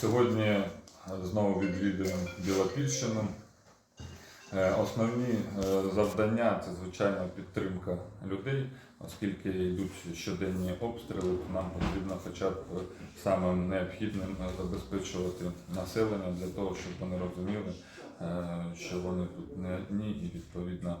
Сьогодні е, знову відвідуємо Білопільщину. Е, Основні е, завдання це звичайно підтримка людей, оскільки йдуть щоденні обстріли, то нам потрібно хоча б самим необхідним забезпечувати населення для того, щоб вони розуміли, що вони тут не одні і відповідно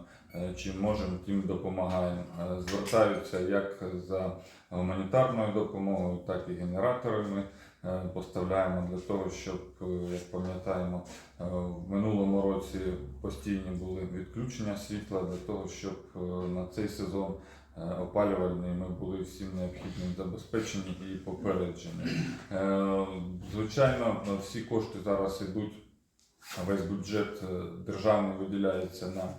чим можемо, тим допомагаємо. Звертаються як за гуманітарною допомогою, так і генераторами. Е, Поставляємо для того, щоб, е, як пам'ятаємо, е, в минулому році постійні були відключення світла для того, щоб на цей сезон опалювальний ми були всім необхідним забезпечені і попереджені. Звичайно, всі кошти зараз йдуть. Весь бюджет державний виділяється на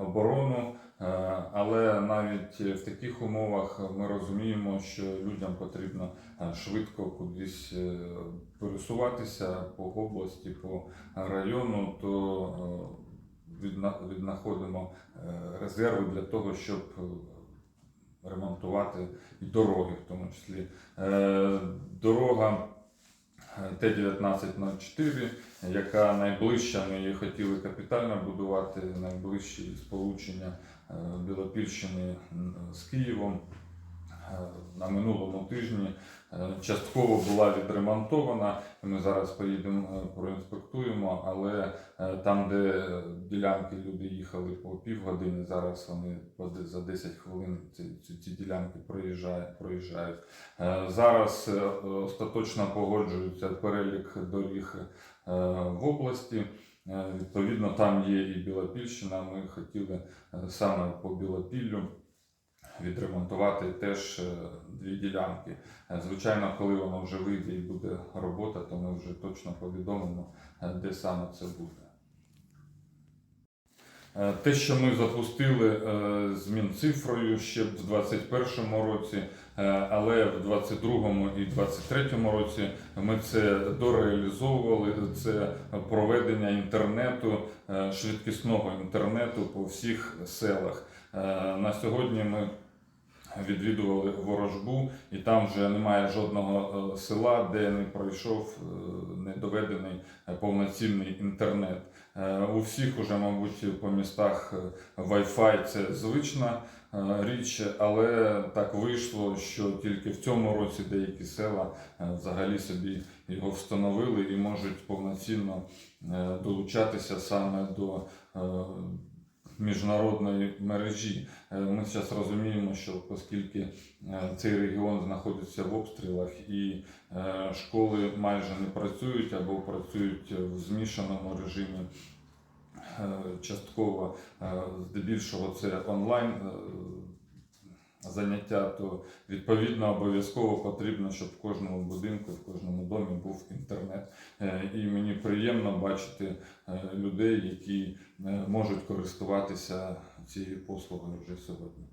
оборону, е, але навіть в таких умовах ми розуміємо, що людям потрібно е, швидко кудись е, пересуватися по області, по району, то е, віднаходимо е, резерви для того, щоб е, ремонтувати дороги, в тому числі. Е, Дорога е, Т-1904, яка найближча, ми її хотіли капітально будувати, найближчі сполучення е, Білопільщини з Києвом. Е, На минулому тижні е, частково була відремонтована. Ми зараз поїдемо е, проінспектуємо, але там, де ділянки люди їхали по півгодини, зараз вони за 10 хвилин ці, ці, ділянки проїжджають. проїжджають. Зараз остаточно погоджується перелік доріг в області. Відповідно, там є і Білопільщина. Ми хотіли саме по Білопіллю відремонтувати теж е, дві ділянки. Е, Звичайно, коли воно вже вийде і буде робота, то ми вже точно повідомимо, е, де саме це буде. Те, що ми запустили з Мінцифрою ще в 2021 році, але в 2022 і 2023 році ми це дореалізовували. Це проведення інтернету, швидкісного інтернету по всіх селах. Е, На сьогодні ми відвідували ворожбу, і там вже немає жодного е, села, де не пройшов е, не доведений е, повноцінний інтернет. У всіх уже, мабуть, по містах Wi-Fi це звична річ, але так вийшло, що тільки в цьому році деякі села взагалі собі його встановили і можуть повноцінно долучатися саме до міжнародної мережі. Е, Ми зараз розуміємо, що оскільки е, цей регіон знаходиться в обстрілах і е, школи майже не працюють або працюють в змішаному режимі. Частково здебільшого це онлайн заняття, то відповідно обов'язково потрібно, щоб в кожному будинку, в кожному домі був інтернет. Е, І мені приємно бачити е, людей, які е, можуть користуватися цією послугою вже сьогодні.